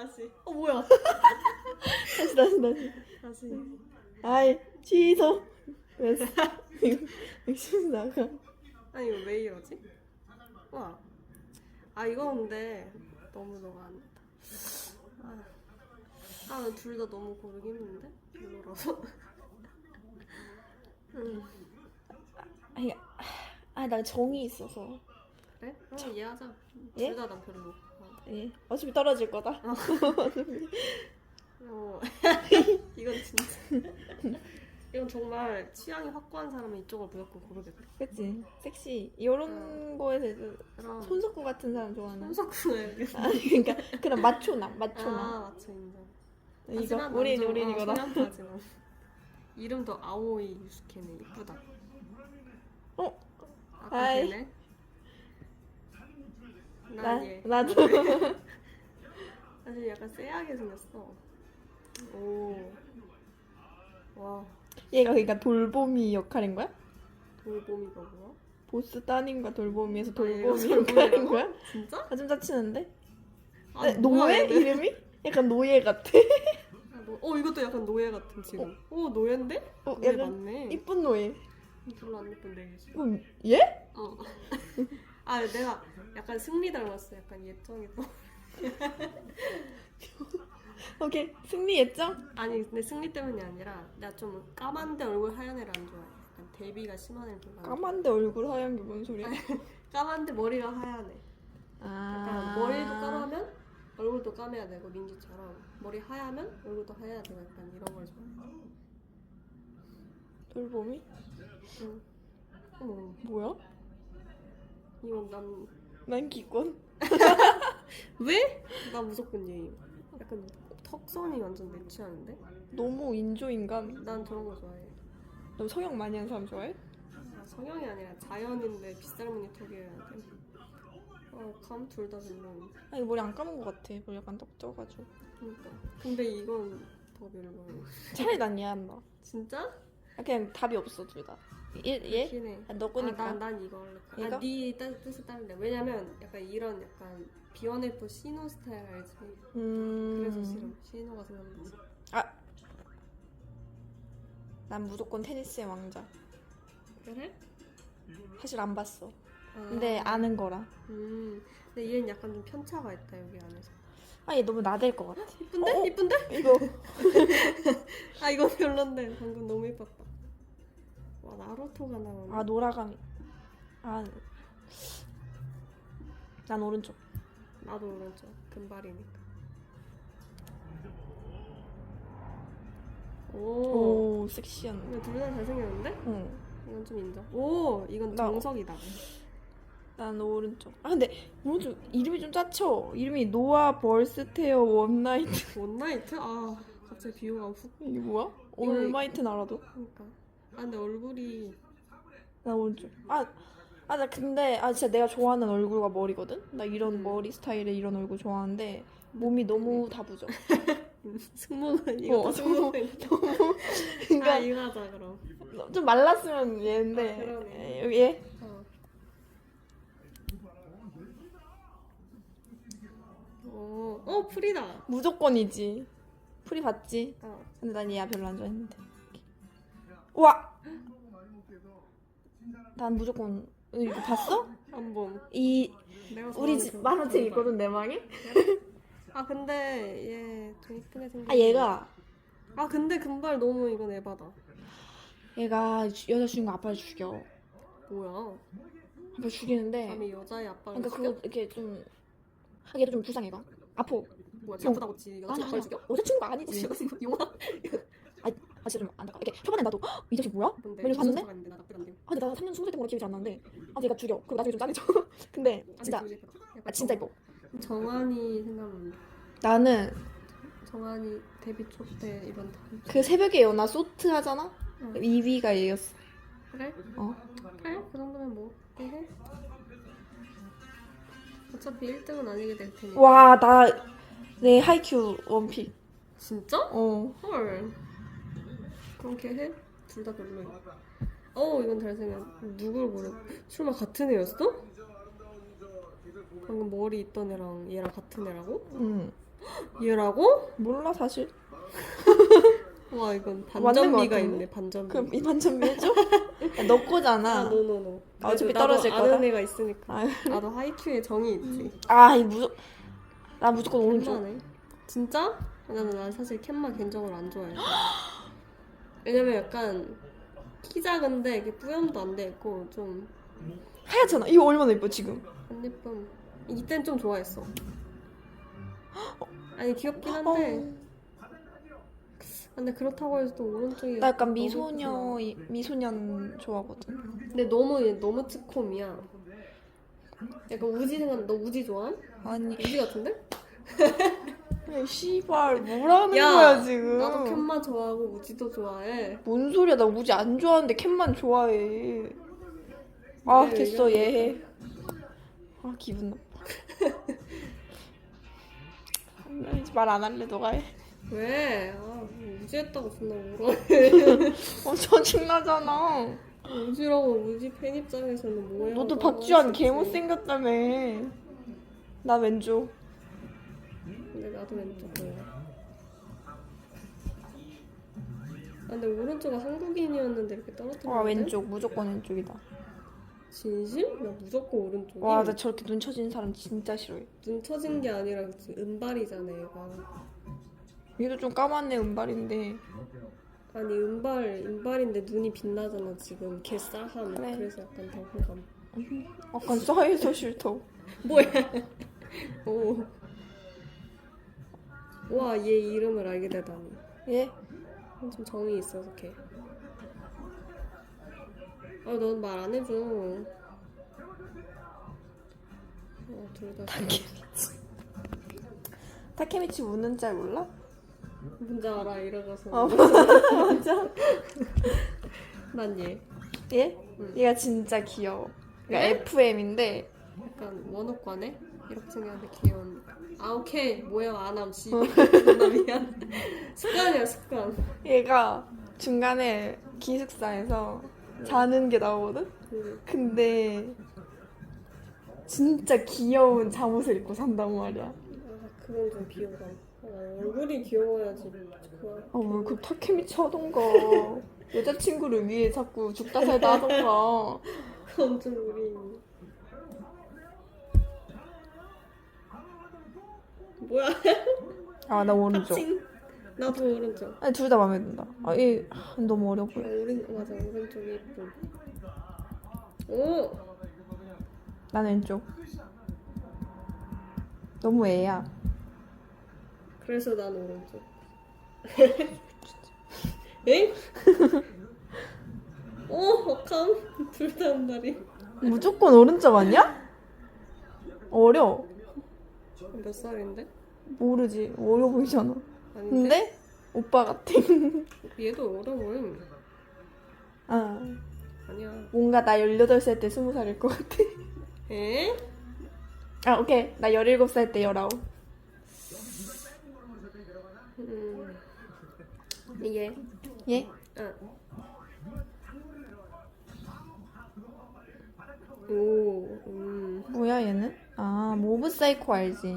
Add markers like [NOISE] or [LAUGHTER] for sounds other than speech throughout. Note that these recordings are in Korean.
다시. 어 뭐야? [LAUGHS] 다시 다시 다시. 다시. 아이 취소. 됐어. 액션 나가. 아니 이거 왜 이러지? 와. 아 이거 근데 너무 너가 안 된다. 아, 아, 둘 다 너무 고르기 힘든데? 별로라서. [LAUGHS] 음, 아니 아나 정이 있어서. 그래? 그럼 이해하자. 예? 둘 다 난 별로. 어. 예. 어차피 떨어질 거다. 어. [LAUGHS] [LAUGHS] 이건 진짜. 이건 정말 취향이 확고한 사람은 이쪽을 무조건 고르겠다. 그치? 섹시 이런 거에 대해서 그럼 손석구 같은 사람 좋아하는. 손석구는 아니 그러니까 그런 마초남 아 마초남. 맞죠 인정. 이거 하지만 우린 우린 어, 이거다. 이름도 아오이 유스케네 이쁘다. 어? 아까 아이. 걔네. 나난 얘. 나도. [LAUGHS] 사실 약간 쎄하게 생겼어. 오. 와 얘가 그러니까 돌봄이 역할인 거야? 돌봄이가 뭐야? 보스 따님과 돌봄이에서 아, 돌봄이 역할인 돌봄이라고? 거야? 진짜? 아좀 짜치는데? 아, 네, 뭐야, 노예? 이름이? 약간 노예 같아. 아, 노- 어 이것도 약간 노예 같은 지금. 오 노예인데? 어, 노예 약간 맞네. 이쁜 노예. 별로 안 예쁜데 이게. 이거 얘? 어. [LAUGHS] 아 내가 약간 승리 닮았어. 약간 예정이도. [LAUGHS] 오케이 승리 예정? 아니 근데 승리 때문이 아니라 내가 좀 까만데 얼굴 하얀 애를 안 좋아해. 약간 대비가 심한 애를 별로 안 좋아해. 까만데 얼굴 하얀 게 뭔 소리야? 까만데 머리가 하얀 애. 아 약간 머리도 까마면 얼굴도 까매야 되고 민지처럼 머리 하얗면 얼굴도 하얘야 되고 약간 이런 걸 좋아해. 돌봄이? 응. 어머 뭐야? 이건 난 난 기권. [LAUGHS] 왜? 나 무조건 얘. 약간 턱선이 완전 내 취향인데? 너무 인조인간. 난 저런 거 좋아해. 너 성형 많이 하는 사람 좋아해? 아, 성형이 아니라 자연인데 빗살무늬 턱이어야 돼. 어, 감 둘 다 별로. 아니 머리 안 감은 것 같아. 머리 약간 떡 쪄가지고. 그러니까. 근데 이건 더 별로. 차라리 난 얘한다. 진짜? 아, 그냥 답이 없어 둘 다. 얘 얘? 기네. 아, 너 아, 거니까. 난, 난 이거 할래. 이거? 아, 네 뜻- 뜻을 따를래. 왜냐면 약간 이런 약간 비원F 시노 스타일 알지? 음. 그래서 싫어. 시노가 생각나지. 난 무조건 테니스의 왕자. 그래? 사실 안 봤어. 아, 근데 아는 거라. 음. 근데 얘는 약간 좀 편차가 있다 여기 안에서. 아 얘 너무 나댈 것 같아. 이쁜데? 어, 어. 이쁜데? 이거 [LAUGHS] 아 이거 별론데 방금 너무 예뻤다. 와 나루토가 나오네. 아 노라감이. 아. 난 오른쪽. 나도 오른쪽 금발이니까. 오. 오 섹시한. 이거 둘다 잘생겼는데? 응. 이건 좀 인정. 오 이건 나- 정석이다. 난 오른쪽. 아 근데 오른쪽 이름이 좀 짜쳐. 이름이 노아 벌스테어 원나이트. 원나이트? 아 갑자기 비호가 훅. 이게 뭐야? 이거- 올마이트 나라도? 그러니까. 아 근데 얼굴이 나 오른쪽. 아, 아, 나 근데, 아, 진짜 내가 좋아하는 얼굴과 머리거든? 나 이런 음. 머리 스타일의 이런 얼굴 좋아하는데, 몸이 너무 다부져. [LAUGHS] 승모근 이거 어, 승모근. [LAUGHS] 아 그러니까, 이거 하자 그럼. 좀 말랐으면 얘인데, 아, 그러네. 에, 얘? 어. 오, 어 프리다. 무조건이지. 풀이 봤지? 어. 근데 난 얘야 별로 안 좋아했는데. 우와! [GASPS] 난 무조건, 이거 봤어? [LAUGHS] 한번. 이, 내가 우리 좋아하는 집그 만화책 금발. 있거든, 내 방에? [LAUGHS] 아 근데 얘좀 이쁘게 생겼. 아, 얘가, 아 근데 금발 너무 이건 에바다. 얘가 여자 주인공 아빠를 죽여. 뭐야? 아빠 죽이는데, 감히 여자의 아빠를 그러니까 죽여? 그거 이렇게 좀 하기도 좀 불쌍해 봐. 아파. 뭐야? 나쁘다고 지 여자 아니 죽여? 아니지. 여자 친구 용화? 아 진짜 좀 안타까. 이렇게 초반에 나도 "헉, 이 자식 뭐야? 뭔데? 매일 봤는데? 있는데 나 나쁘단데. 아 근데 나 3년 20살 때보다 기억이 잘 안 나는데 아 얘가 죽여. 그럼 나중에 좀 짠해져. [LAUGHS] 근데 진짜 아 진짜 이뻐. 정한이 생각난다. 나는 정한이 데뷔 초때 이번 달. 그 새벽에 연하 소트 하잖아. 응. 2위가 얘였어. 그래? 어. 그래? 그 정도면 뭐 해? 어차피 1등은 아니게 될 테니까. 와나 내 하이큐 원픽. 진짜? 어. 헐. 그럼 걔 해? 둘 다 별로야. 어 이건 잘생겼. 누굴 고르? 설마 같은 애였어? 방금 머리 있던 애랑 얘랑 같은 애라고? 응. 얘라고? 몰라 사실. [LAUGHS] 와 이건 반전미가? 있네 반전미 그럼 이 해줘? 야, 너아 거잖아. 노노노 아, 어차피 나도 떨어질 아는 거다. 애가 있으니까 아, 나도 하이큐에 정이 있지 아, 이 무조 나 무조건 오른쪽. 진짜? 나는 난 사실 캔마 개인적으로 안 좋아해 [GASPS] [LAUGHS] 왜냐면 약간 키 작은데 이게 뿌염도 안 돼 있고 좀 안 하얗잖아. 이거 얼마나 예뻐 지금. 예쁨 이땐 좀 좋아했어 [GASPS] 아니 귀엽긴 한데 어. 근데 그렇다고 해서 또 오른쪽이 나 약간 너무 미소녀 미소년 좋아하거든. 근데 너무 너무 츠콤이야. 약간 우지 생각. 너 우지 좋아? 아니, 우지 같은데? [LAUGHS] 야, 씨발 뭐라는 야, 거야 지금? 나도 캔마 좋아하고 우지도 좋아해. 뭔 소리야? 나 우지 안 좋아하는데 캔만 좋아해. 아왜 됐어 얘해. 아 기분 나빠. 나 이제 말 안 할래 너가 해. 왜? 아, 우지 했다고 존나 울어. [LAUGHS] 어 짜증나잖아. 우지라고 우지 팬 입장에서는 뭐야? 너도 박주환 개 못생겼다며. 나 왼쪽. 나도 왼쪽 볼래. 아, 근데 오른쪽은 한국인이었는데 이렇게 떨어뜨리는데? 와 왼쪽 무조건 왼쪽이다. 진심? 나 무조건 오른쪽이. 와나 저렇게 눈 쳐지는 사람 진짜 싫어해. 눈 처진 게 아니라 그치 은발이잖아 얘가. 얘도 좀 까맣네 은발인데. 아니 은발 은발인데 눈이 빛나잖아 지금 개 싸함 그래. 그래서 약간 더 호감 약간 싸해서 싫다. 뭐야 [LAUGHS] 오우 와 얘 이름을 알게 되다니 예? 좀 정이 있어서 걔 아, 넌 말 안 해줘. 어, 둘다 타케미치 우는 짤 몰라? 뭔지 알아, 이러고서. 어 [LAUGHS] 맞아. 난 얘. 얘? 응. 얘가 진짜 귀여워. 그러니까 예? FM인데 약간 원옥과네? 이렇게 생겼는데 귀여운. 아, 오케이. 뭐야, 안함, 씨. 나 미안. [LAUGHS] 습관이야, 습관. 얘가 중간에 기숙사에서 자는 게 나오거든? 그, 근데 진짜 귀여운 잠옷을 입고 산단 말이야. 아, 그건 좀 비호감. 아, 얼굴이 귀여워야지. 좋아. 아, 왜그 타케미치 하던가. [LAUGHS] 여자친구를 위해 자꾸 죽다 살다 하던가. 좀 우리. 뭐야? 아, 나 오른쪽. 칭. 나도 오른쪽. 아니, 둘 다 마음에 든다. 아, 얘 아, 너무 어려 아, 보여. 오른 맞아 오른쪽이 예쁨. 오난 왼쪽. 너무 애야. 그래서 난 오른쪽. [LAUGHS] 엥? 오 억함 둘다 한다리. 무조건 오른쪽 아니야? 어려. 몇 살인데? 모르지. 어려 보이잖아. 아닌데? 근데 오빠 같아. [LAUGHS] 얘도 어려 보임. 아, 아니야. 뭔가 나 18살 때 20살일 것 같아. 에? 아, 오케이. 나 17살 때 19. 음. 이게. 얘? 아. 오, 음. 뭐야, 얘는? 아, 모브 사이코 알지?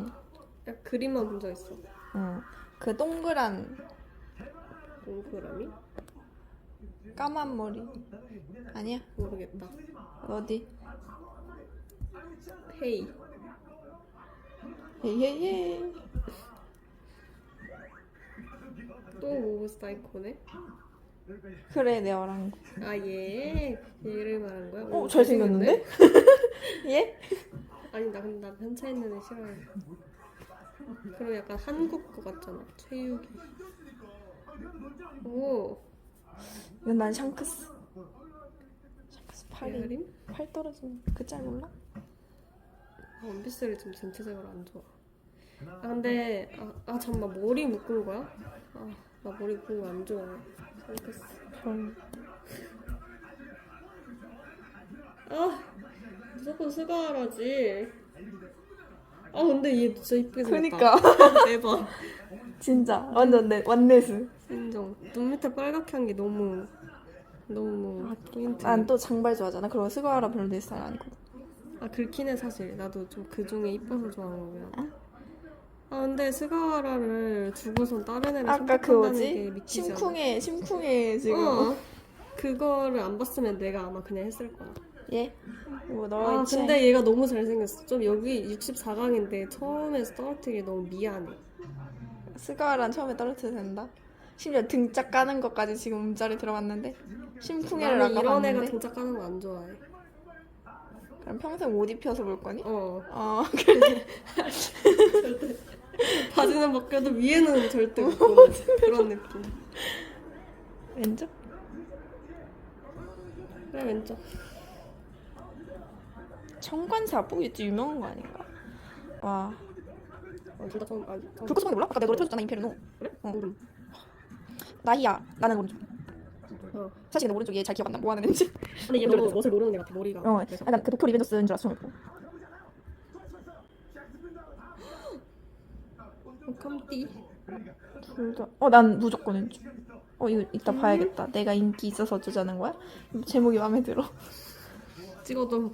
야, 그림만 본적 있어. 응. 그 동그란 동그라미? 까만 머리. 아니야? 모르겠다. 어디? 헤이. 예예예. 또 모브 사이코네? 그래, 내 거. 아, 얘? 얘를 말한 거야? 어, 오, 잘생겼는데? 얘? [LAUGHS] 아니, 나 근데 나 편차 있는 애 싫어해. 그럼 약간 한국 거 같잖아. 최유기. 오, 이건 난 샹크스. 샹크스 팔이 예림? 팔 떨어지는 그 짤 몰라? 원피스를 좀 전체적으로 안 좋아. 아 근데 아, 아 잠만 머리 묶은 거야? 아 나 머리 묶은 거 안 좋아해. 생각했어. 별. 아 무조건 스가라지. 아 근데 얘 진짜 이쁘게 그니까. 생겼다. [LAUGHS] 대박. 진짜 완전 내 완내스. 인정. 눈 밑에 빨갛게 한 게 너무 너무 포인트. 난 또 장발 좋아하잖아. 그리고 스가라 별로 내 스타일 아니거든. 아 긁긴 해 사실. 나도 좀 그 중에 이뻐서 좋아하는 거야. 아 근데 스가와라를 두고선 다른 애를 아까 그 선택한다는 게 뭐지? 믿기지 않아. 심쿵해 심쿵해 지금 어. 그거를 안 봤으면 내가 아마 그냥 했을 거야. 예? 뭐 너의 아. 근데 얘가 너무 잘생겼어. 좀 여기 64강인데 처음에서 떨어뜨리기 너무 미안해. 스가와란 처음에 떨어뜨려야 된다 심지어 등짝 까는 것까지 지금 음자리 들어갔는데 심쿵해를 나는 아까 이런 애가 봤는데 등짝 까는 거 안 좋아해. 그럼 평생 옷 입혀서 볼 거니? 어. 어 [LAUGHS] 바지는 벗겨도 위에는 절대 못 [LAUGHS] 보는 그런 느낌. 왼쪽? 그래 왼쪽. 청관사부? 이게 유명한 거 아닌가? 와 어, 둘다 처음 아 처음. 불꽃소방이 몰라? 아까 내가 노래 틀어줬잖아 임페르노 그래? 어. 모름. 나희야 나는 오른쪽 어. 사실 내 오른쪽 얘 잘 기억 안 나 뭐 하는 애인지 근데 얘 너무 멋을 모르는 애 같아 머리가. 어 그래서. 약간 그 도쿄 리벤져스 인 줄 알았어 처음에 어, 컴띠. 어난 무조건 왼쪽 어 이거 이따 봐야겠다 내가 인기 있어서 어쩌자는 거야? 제목이 마음에 들어 찍어도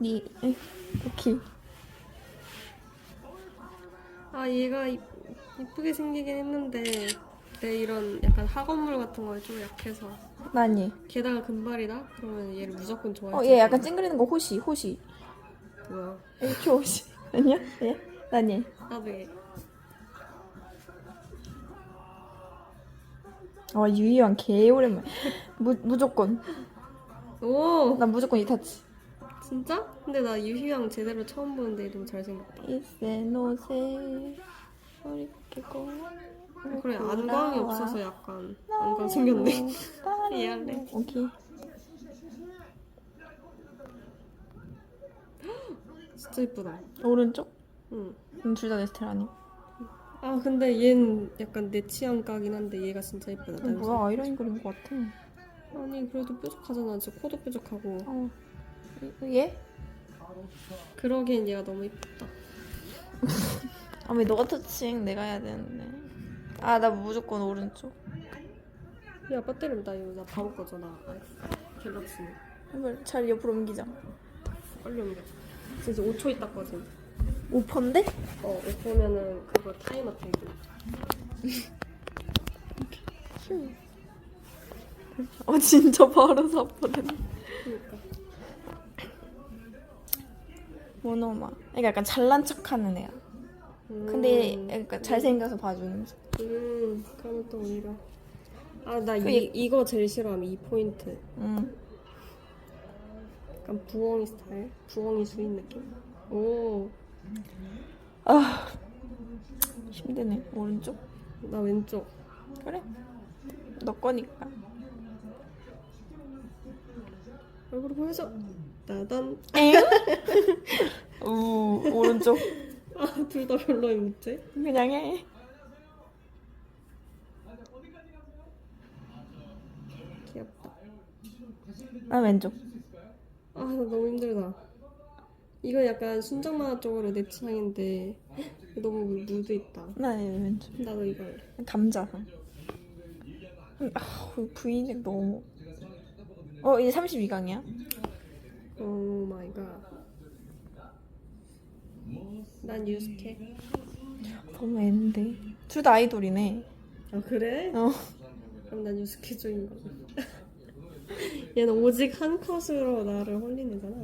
니 에, 오케이 아 얘가 이, 이쁘게 생기긴 했는데 내 이런 약간 학원물 같은 거에 좀 약해서 난얘 게다가 금발이다? 그러면 얘를 무조건 좋아해. 어, 얘 약간 찡그리는 거 호시, 호시. 뭐야? H 호시. [LAUGHS] 아니야? 얘? 난 얘. 나도 얘. 와, 유이왕 개 오랜만. 무, 무조건. 오 난 무조건 이타치. 진짜? 근데 나 유희양 제대로 처음 보는데 너무 잘생겼다. 이세 노세. 소리 깨고. 그래 안광이 없어서 약간 안광 생겼네. 미안해. 오케이. [GASPS] 진짜 이쁘다. 오른쪽? 응. 둘다 내 스타일 아니야? 아 근데 얘는 약간 내 취향가긴 한데 얘가 진짜 이쁘다. 이거 뭐야, 아이라인 그린 거 같아. 아니 그래도 뾰족하잖아. 진짜 코도 뾰족하고. 어. 이- 얘? 그러기엔 얘가 너무 이쁘다. [LAUGHS] 아, 왜 너가 터칭 내가 해야 되는데. 아, 나 무조건 오른쪽. 야 배터리 나 이거 나 바로 꺼져나. 아, 갤럭시. 한번 잘 옆으로 옮기자. 빨리 옮겨. 진짜 5초 있다 꺼짐. 오퍼인데? 어, 오프면은 그거 타이머 되고. [LAUGHS] 어, 진짜 바로 사퍼됐네. 모노마. 그러니까 약간 잘난 척하는 애야. 근데 약간 잘생겨서 봐주는. 척. 음, 그러면 또 오히려. 아, 나 그 이, 얘- 이거 제일 싫어함, 이 포인트. 응. 약간 부엉이 스타일? 부엉이 수인 느낌? 오, 아 힘드네. 오른쪽? 나 왼쪽. 그래. 너 거니까. 얼굴 보여줘. 나단. [LAUGHS] 우 오른쪽. 아, 둘 다 별로인 못해? 그냥 해. 귀엽다. 나 왼쪽. 아, 나 너무 힘들다. 이건 약간 순정 만화 쪽으로 내 취향인데 너무 무드 있다. 나 왼쪽. 나도 이거 할래. 감자상. 아 부인색 너무. 어 이제 32강이야? 오 마이 갓. 난 유스케. 너무 애인데. 둘 다 아이돌이네. 아 그래? 어. 그럼 난 유스케 쪽인 거야. [LAUGHS] 얘는 오직 한 컷으로 나를 홀린 애잖아.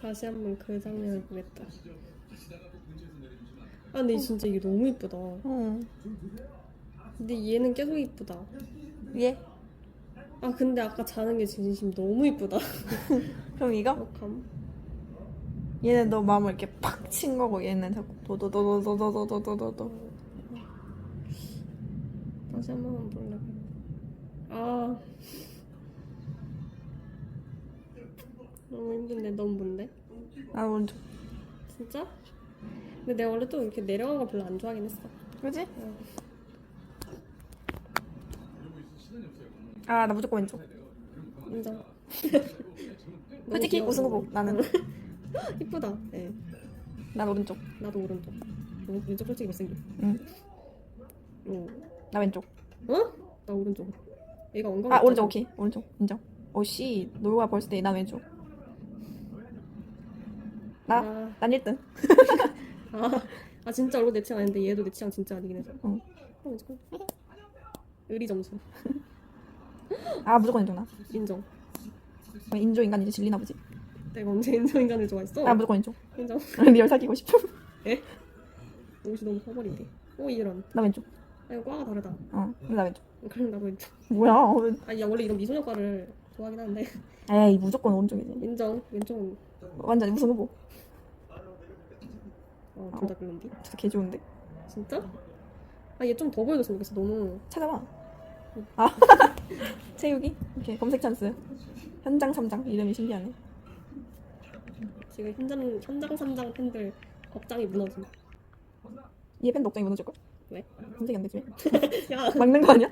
다시 한번 그 장면을 보겠다. 아 근데 진짜 이게 너무 이쁘다. 어. 근데 얘는 계속 이쁘다. 얘? 아 근데 아까 자는 게 진심 너무 이쁘다. [LAUGHS] 그럼 이거? 어감? 얘는 너 마음을 이렇게 팍 친 거고 얘는 자꾸 도도도도도도도도도도. 다시 한 번만 볼래. 아 너무 힘든데 넌 뭔데? 나 오른쪽. 진짜? 근데 내가 원래 또 이렇게 내려간 거 별로 안 좋아하긴 했어. 그지? 아 나 무조건 왼쪽. 인정. [LAUGHS] 솔직히 귀여워. 우승 후보 나는. [LAUGHS] 이쁘다. 네. 난 오른쪽. 나도 오른쪽. 오, 왼쪽 솔직히 못생겨. 응. 오. 나 왼쪽. 어? 나 오른쪽. 얘가 원광. 아 오른쪽 오케이. 오른쪽 인정. 오씨 놀과 벌스데이 난 왼쪽. 나? 아, 난 1등. [LAUGHS] 아, 아 진짜 얼굴 내 취향 아닌데 얘도 내 취향 진짜 아니긴 해서. 응. 어, 잠깐. 의리 점수 아 무조건 인정 나. 인정. 어, 인조 인간이지 질리나 보지. 내가 언제 인정 인간을 좋아했어? 아 무조건 인조. 인정. 리얼 사귀고 싶음. 옷이 너무 커버린데. 오 이런. 나 왼쪽. 아 이거 과가 다르다. 어, 나 왼쪽. 그럼 나도 왼쪽. 뭐야? 아니 야 원래 이런 미소녀과를 좋아하긴 하는데 에이 무조건 오른쪽이지. 인정. 왼쪽은 완전 무슨 후보? 어, 둘다 별론데. 진짜 개 좋은데. 진짜? 아 얘 좀 더 보여줬으면 좋겠어. 너무 찾아봐. 아 [LAUGHS] 채우기. 오케이 검색 찬스. 현장 3장 이름이 신기하네. 지금 현장 현장 삼장 팬들 억장이 무너짐. 얘 팬도 억장이 무너질 걸? 왜? 검색이 안 되지 왜? [LAUGHS] 야, 막는 거 아니야?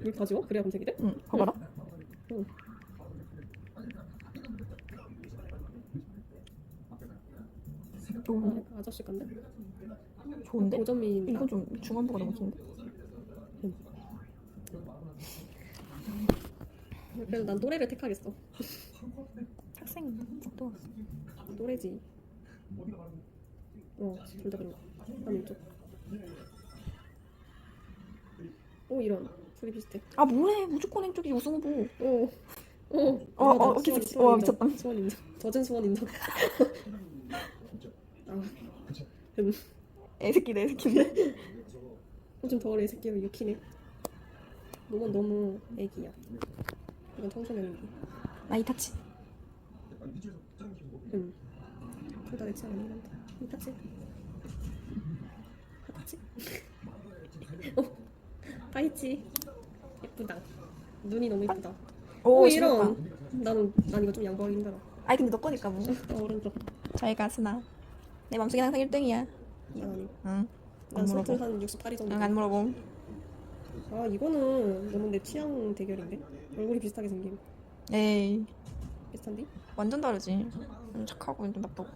물 가지고 그래야 검색이 돼? 응, 봐봐라. 응. 오, 아, 아저씨 건데? 좋은데? 5점이 이건 좀 중간부가 너무 긴데. 그래도 난 또래를 택하겠어. 학생 또 또래지. 어, 둘 다 그런 거. 난 왼쪽. 오 이런 둘이 비슷해. 아 뭐래 무조건 왼쪽이 우승 후보. 오, 오. 어, 어, 수원, 기특- 수원 와, 인정. 미쳤다. 수원 인정. 젖은 수원 인정. 아, 음. 애새끼네 애새끼네. 좀 덜 애새끼로 유키네. 이건 너무 애기야. 이건 청소년이지. 나 이타치. 응. 둘다 내 취향 아니란다. 이타치. 하타치. 어, 다이치. 예쁘다. 눈이 너무 예쁘다. 오, 이런. 나는 난 이거 좀 양보하기 힘들어. 아니 근데 너 거니까 뭐. 어, 오른쪽. 잘 가스나. 내 맘속에 항상 1등이야. 난 아니. 응. 난안 솔트 물어보. 한 68이 정도. 응, 안 물어봄. 아 이거는 너무 내 취향 대결인데. 얼굴이 비슷하게 생김. 에이, 비슷한데? 완전 다르지. 좀 착하고 좀 나쁘고.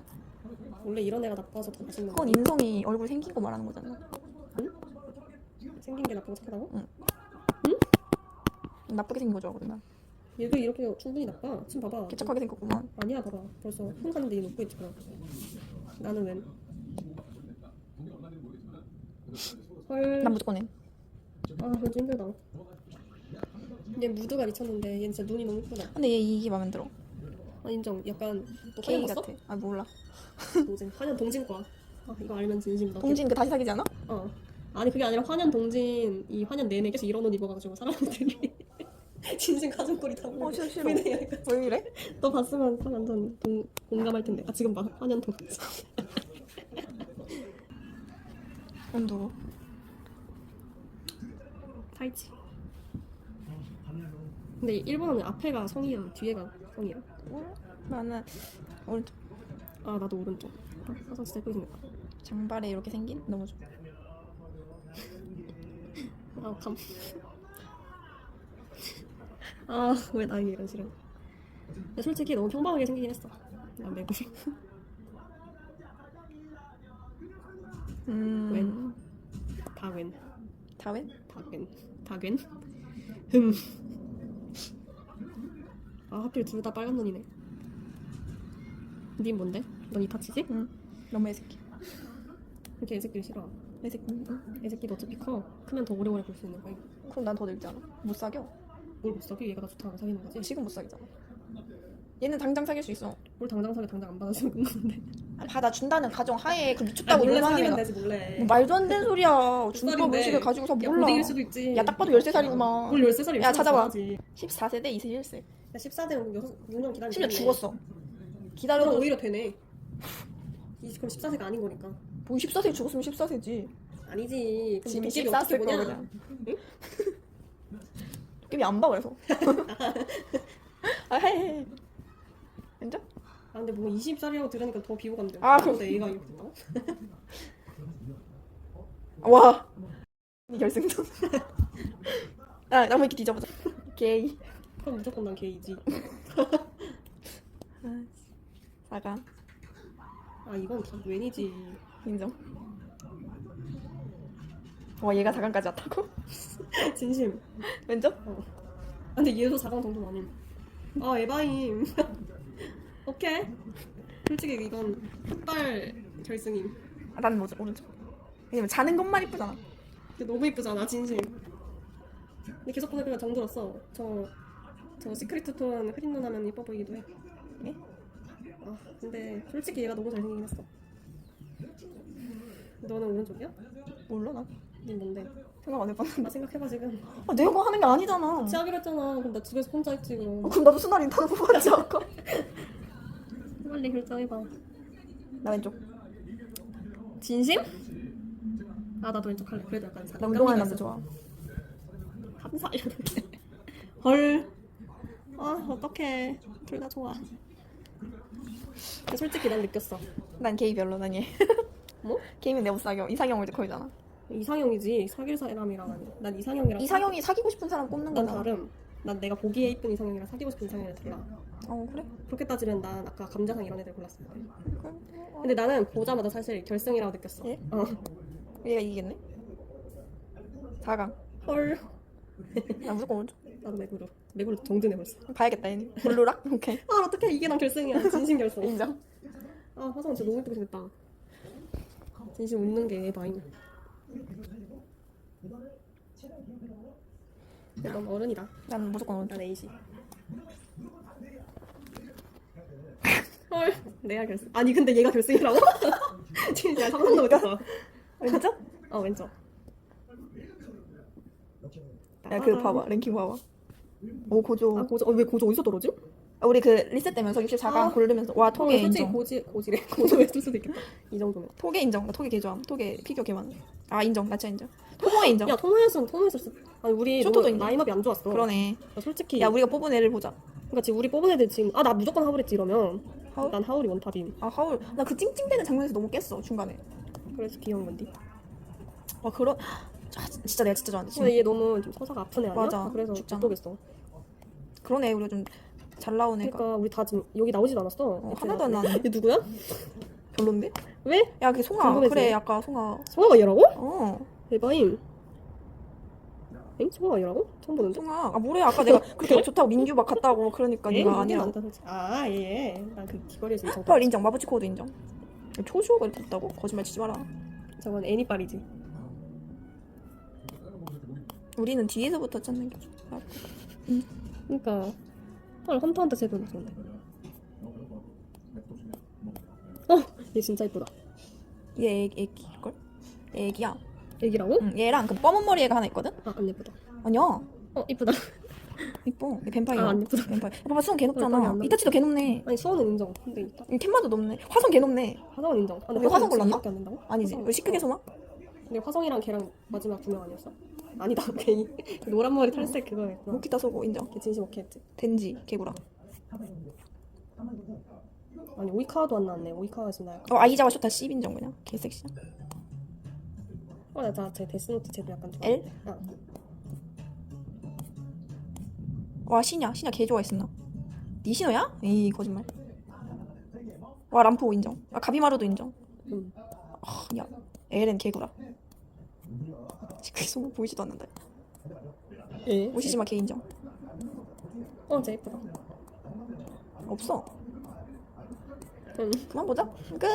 원래 이런 애가 나빠서 더 맛있는 그건 거. 인성이 얼굴 생긴 거 말하는 거잖아. 생긴 게 나쁘고 착하다고? 나쁘게 생긴 거 좋아하거든 난. 얘도 이렇게 충분히 나빠. 지금 봐봐. 개척하게 생겼구만. 아니야 봐봐. 벌써 흥 가는데 얘 웃고 있잖아. 나는 웬? 헐. 난 무조건 해. 아 왠지 힘들다. 얘 무드가 미쳤는데 얘 진짜 눈이 너무 예쁘다. 근데 얘 이게 마음에 들어. 아 인정. 약간 너 K 봤어? 같아. 아 몰라. 동진. 화년 동진과. 아 이거 알면 진심이다. 동진 그 다시 사귀지 않아? 어. 아니 그게 아니라 화년 동진 이 화년 내내 계속 이런 옷 입어가지고 사람들이 [LAUGHS] 진심 가슴골이 타고 어 싫어 싫어. 보이네. 왜 이래? 너 봤으면 완전 동, 공감할 텐데. 아 지금 봐. 화년 동진. 온도. 타이치. 근데 일본어는 앞에가 성이야, 뒤에가 성이야. 나는 오른쪽 아 나도 오른쪽. 아 진짜 예쁘게 생겼다. 장발에 이렇게 생긴 너무 좋아. 아 감. [LAUGHS] 아왜 나에게 이런 시련. 근데 솔직히 너무 평범하게 생기긴 했어. 난 매고 음. [LAUGHS] 웬? 다 웬. 다웬? 다웬. 다웬. 흠. 아 하필 둘 다 빨간 눈이네. 니 뭔데? 넌 이타치지? 응. 너무 애새끼. 이렇게 애새끼를 싫어. 애새끼. 응. 애새끼도 어차피 커. 크면 더 오래오래 볼 수 있는 거야. 그럼 난 더 늙잖아. 못 사겨. 뭘 못 사귀? 얘가 나 좋다고 사귀는 거지? 지금 못 사귀잖아. 얘는 당장 사귈 수 있어. 뭘 당장 사귀 당장 안 받아주면 끝나는데. 아, 받아 준다는 가정 하에 그 아, 미쳤다고 몰래 놀라는 사귀면 애가. 되지 몰래. 뭐 말도 안 되는 소리야. 준법 살인데. 의식을 가지고서 야, 몰라. 고딩일 수도 있지. 야 딱 봐도 13살이구만. 뭘 13살이 야, 찾아봐. 14세. 14세대 21세. 야 14세는 6년 기다리면 심지어. 죽었어. 그럼 기다려도 오히려 되네. 이- 그럼 14세가 아닌 거니까. 뭐 14세 죽었으면 14세지. 아니지. 그럼 지금 도끼를 어떻게 14세 거 보냐? 그냥. 게임이 [LAUGHS] 안봐 그래서. [LAUGHS] 아 헤헤. 인정? 아 근데 뭐 20살이라고 들으니까 더 비호감돼. 아, 그럼- 근데 얘가 이렇게 된다고? [LAUGHS] 와. 이 결승전. [LAUGHS] 아, 나무 이렇게 뒤져보자. 게이. 그럼 무조건 난 게이지. [LAUGHS] 아, 사과. 아 이건 다 웬이지. 인정. 와, 얘가 4강까지 왔다고? 진심. 왼쪽? 어. 아, 근데 얘도 4강 정도 아님. 아 에바임. 오케이. 솔직히 이건 흑발 결승임. 아, 나는 뭐지 오른쪽. 왜냐면 자는 것만 이쁘잖아. 근데 너무 이쁘잖아 진심. 근데 계속 보니까 정들었어. 저, 저 시크릿 톤 흐린 눈 하면 이뻐 보이기도 해. 예? 아 근데 솔직히 얘가 너무 잘생기긴 했어. 너는 오른쪽이야? 몰라 나. 니 뭔데? 생각 안 해봤는데. 나 생각해봐 지금. 아, 내가 하는 게 아니잖아. 같이 하기로 했잖아. 그럼 나 집에서 혼자 있지 그럼. 어, 그럼 나도 보고 같이 할까? 빨리 결정해봐. 나 왼쪽. 진심? 아 나도 왼쪽 할래. 그래도 약간 나 운동하는 남자 좋아. 감사 이러는데. [LAUGHS] 헐. 아 어떡해. 둘 다 좋아. 근데 솔직히 난 느꼈어. 난 게이 별로 난 얘. 뭐? 게이면 내 못 사겨. 이상형 이제 거의잖아. 이상형이지 사귈 사람이랑. 난 이상형이랑 이상형이 사귀고 싶은 사람 꼽는 난 거잖아. 다름. 난 내가 보기에 이쁜 이상형이랑 사귀고 싶은 이상형이 달라. 어 그래? 그렇게 따지면 난 아까 감자상 이런 애들 골랐을 거야. 그래. 어, 근데 나는 보자마자 사실 결승이라고 느꼈어. 예? 어. 얘가 이기겠네. 4강. 헐. 나 무조건 오른쪽. 나도 매구로. 매구로 정드네 벌써. 봐야겠다 얘는. 블루락? [LAUGHS] 오케이. 아 어떡해 이게 난 결승이야. 진심 결승. 인정. 아 화장 진짜 너무 예쁘게 생겼다. 진심 웃는 게 봐임. 근데 넌 어른이다. 난 무조건 오른쪽. 난 에이지. [LAUGHS] 헐, 내가 결승. 아니 근데 얘가 결승이라고? [LAUGHS] 진짜 상상도 못했어. 왼쪽? 어 왼쪽. 야 그 봐봐 랭킹 봐봐. 오 고조. 아 고조. 어, 왜 고조 어디서 떨어지? 아, 우리 그 리셋되면서 64강 아. 고르면서 와 토게 어, 솔직히 인정. 고지 고지래. [LAUGHS] 쓸 수도 있겠다. 이 정도면. 토게 인정. 나 토게 개 좋아함. 토게 피규어 개 많아. 아 인정. 나 진짜 인정. 토모에 인정. 야 토모에서 쓰. 아니 우리 쇼토도 너무 인정. 라인업이 안 좋았어. 그러네. 나 솔직히. 야 우리가 뽑은 애를 보자. 그러니까 지금 우리 뽑은 애들 지금 아 나 무조건 하울했지 이러면. 하울? 난 하울이 원탑임. 아 하울. 나 그 찡찡대는 장면에서 너무 깼어 중간에. 그래서 귀여운 건데. 와 그런. 아, 진짜 내가 진짜 좋아하는데. 근데. 얘 너무 좀 서사가 아픈 애 아니야? 맞아. 아, 그래서 죽잖아. 못 보겠어. 애 우리가 좀 잘 애가 그러니까 우리 다 지금 여기 나오지도 않았어. 어, 하나도 안 나왔네. 얘 누구야? 별론데? 왜? 야그 송아. 궁금해서. 그래 아까 송아. 송아가 얘라고? 어. 대박임. 엥? 송아가 얘라고? 처음 보는데? 송아. 아 뭐래 아까 내가 [LAUGHS] 그렇게 좋다고 민규 막 갔다고 그러니까 에? 네가 아니라. 아니다, 솔직히. 아, 예. 난그 귀걸이에서 이정 펄 인정. 마부치 코드 인정. 초쇼가 없다고? 거짓말 치지 마라. 저건 애니빨이지. 우리는 뒤에서부터 찾는 게 좋아. 그러니까 헐 헌터헌터 제대로 좋네. 어, 얘 진짜 이쁘다. 얘 애기, 애기일걸? 애기야. 애기라고? 응, 얘랑 그 검은 머리 애가 하나 있거든? 아, 안 예쁘다. 아니야. 어, 이쁘다. 이뻐. 얘 뱀파이어. 아, 안 예쁘다. 뱀파이어. 봐봐, 수원 개 어, 높잖아. 이타치도 개 높네. 아니 수원은 인정. 근데 있다. 이 템마도 높네. 화성 개 높네. 화성은 인정. 아, 화성 골랐나? 아니지. 우리 시크게 소나? 근데 화성이랑 걔랑 마지막 두 명 아니었어? 아니다. [LAUGHS] 걔 노란 머리 탈색 그거였구나. 웃기다 소고 인정. 걔 진심 오케이 했지. 덴지 개구라. 아니 오이카도 안 나왔네. 오이카가 지금 나야. 어 아이자와 쇼타 C 인정 그냥. 개 섹시야. 어, 나제 데스노트 쟤도 약간 좋아. L? 아, 와 신야. 신야 개 좋아했었나? 니 신호야? 에이 거짓말. 와 람프 인정. 아 가비마루도 인정. 음. 아, 야 엘은 개구라. 시크게 소나 보이지도 않는다. 예. 오시지마 개 인정. 어, 쟤 예쁘다. 없어. 음. 그만 보자. 끝.